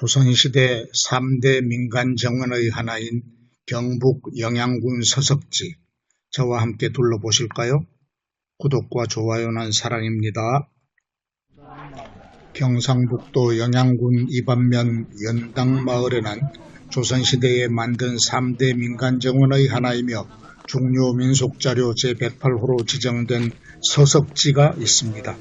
조선시대 3대 민간 정원의 하나인 경북 영양군 서석지 저와 함께 둘러보실까요? 구독과 좋아요는 사랑입니다. 경상북도 영양군 이반면 연당마을에는 조선시대에 만든 3대 민간정원의 하나이며 중요 민속자료 제108호로 지정된 서석지가 있습니다.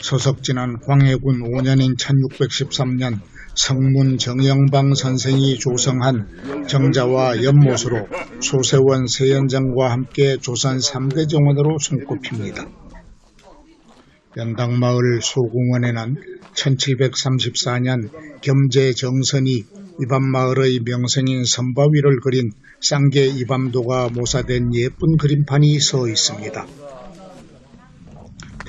서석지는 광해군 5년인 1613년 성문 정영방 선생이 조성한 정자와 연못으로 소세원 세연정과 함께 조선 3대 정원으로 손꼽힙니다. 연당마을 소궁원에는 1734년 겸재 정선이 이밤마을의 명성인 선바위를 그린 쌍계 이밤도가 모사된 예쁜 그림판이 서 있습니다.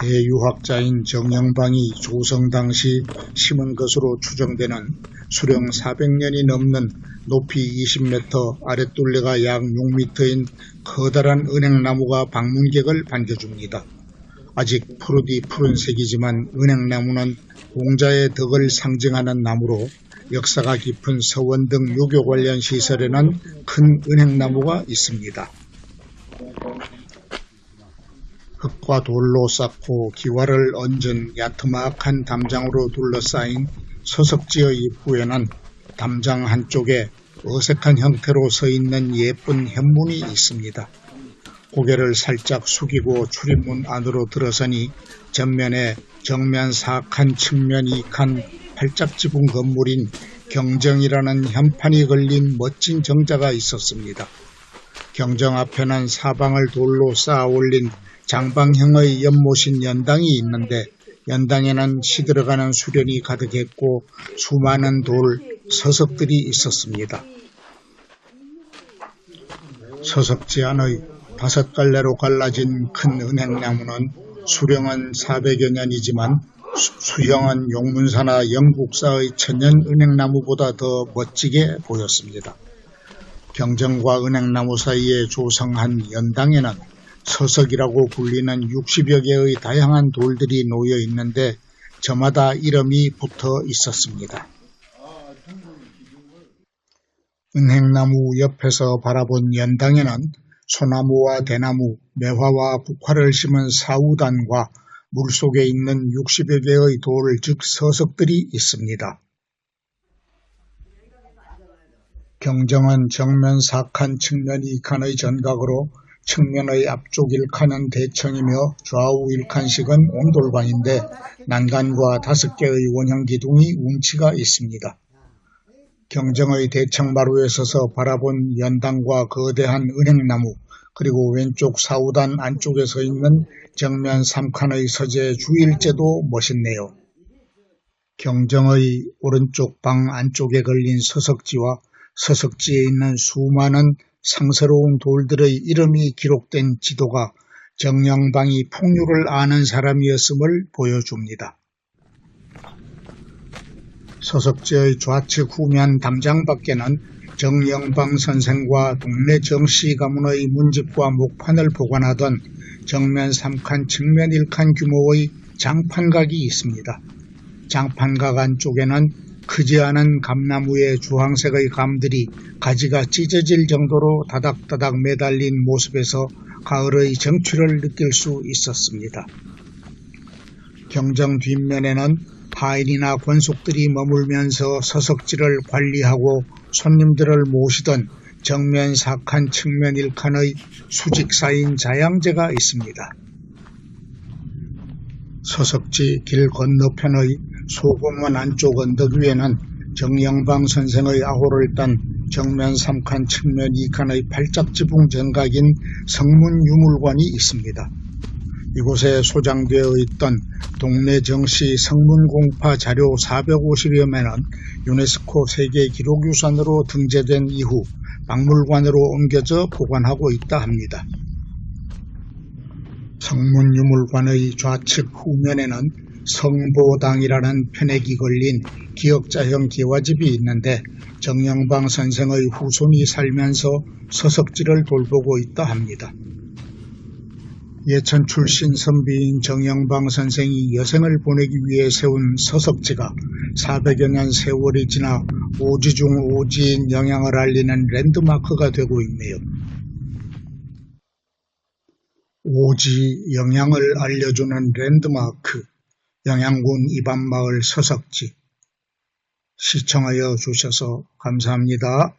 대유학자인 정영방이 조성 당시 심은 것으로 추정되는 수령 400년이 넘는 높이 20m, 아랫둘레가 약 6m인 커다란 은행나무가 방문객을 반겨줍니다. 아직 푸르디 푸른색이지만 은행나무는 공자의 덕을 상징하는 나무로 역사가 깊은 서원 등 유교 관련 시설에는 큰 은행나무가 있습니다. 흙과 돌로 쌓고 기와를 얹은 야트막한 담장으로 둘러싸인 서석지의 입구에는 담장 한쪽에 어색한 형태로 서 있는 예쁜 현문이 있습니다. 고개를 살짝 숙이고 출입문 안으로 들어서니 전면에 정면 사칸 측면 이칸 팔짝 지붕 건물인 경정이라는 현판이 걸린 멋진 정자가 있었습니다. 경정 앞에는 사방을 돌로 쌓아 올린 장방형의 연못인 연당이 있는데 연당에는 시들어가는 수련이 가득했고 수많은 돌, 서석들이 있었습니다. 서석지 안의 다섯 갈래로 갈라진 큰 은행나무는 수령은 400여 년이지만 수 형은 용문사나 영국사의 천년 은행나무보다 더 멋지게 보였습니다. 경정과 은행나무 사이에 조성한 연당에는 서석이라고 불리는 60여 개의 다양한 돌들이 놓여 있는데 저마다 이름이 붙어 있었습니다. 은행나무 옆에서 바라본 연당에는 소나무와 대나무, 매화와 국화를 심은 사우단과 물속에 있는 60여 개의 돌, 즉 서석들이 있습니다. 경정은 정면 사칸 측면 이칸의 전각으로 측면의 앞쪽 일칸은 대청이며 좌우 일칸씩은 온돌관인데 난간과 다섯 개의 원형 기둥이 운치가 있습니다. 경정의 대청마루에 서서 바라본 연당과 거대한 은행나무 그리고 왼쪽 사우단 안쪽에 서 있는 정면 3칸의 서재 주일제도 멋있네요. 경정의 오른쪽 방 안쪽에 걸린 서석지와 서석지에 있는 수많은 상스러운 돌들의 이름이 기록된 지도가 정영방이 풍류를 아는 사람이었음을 보여줍니다. 서석지의 좌측 후면 담장 밖에는 정영방 선생과 동네 정씨 가문의 문집과 목판을 보관하던 정면 3칸 측면 1칸 규모의 장판각이 있습니다. 장판각 안쪽에는 크지 않은 감나무의 주황색의 감들이 가지가 찢어질 정도로 다닥다닥 매달린 모습에서 가을의 정취를 느낄 수 있었습니다. 경정 뒷면에는 하인이나 권속들이 머물면서 서석지를 관리하고 손님들을 모시던 정면 4칸 측면 1칸의 수직사인 자양제가 있습니다. 서석지 길 건너편의 소공원 안쪽 언덕 위에는 정영방 선생의 아호를 딴 정면 3칸 측면 2칸의 팔짝지붕 정각인 성문 유물관이 있습니다. 이곳에 소장되어 있던 동네 정시 성문공파 자료 450여 면은 유네스코 세계 기록유산으로 등재된 이후 박물관으로 옮겨져 보관하고 있다 합니다. 성문유물관의 좌측 후면에는 성보당이라는 편액이 걸린 기역자형 기와집이 있는데 정영방 선생의 후손이 살면서 서석지를 돌보고 있다 합니다. 예천 출신 선비인 정영방 선생이 여생을 보내기 위해 세운 서석지가 400여 년 세월이 지나 오지 중 오지인 영양을 알리는 랜드마크가 되고 있네요. 오지 영양을 알려주는 랜드마크 영양군 이반마을 서석지 시청하여 주셔서 감사합니다.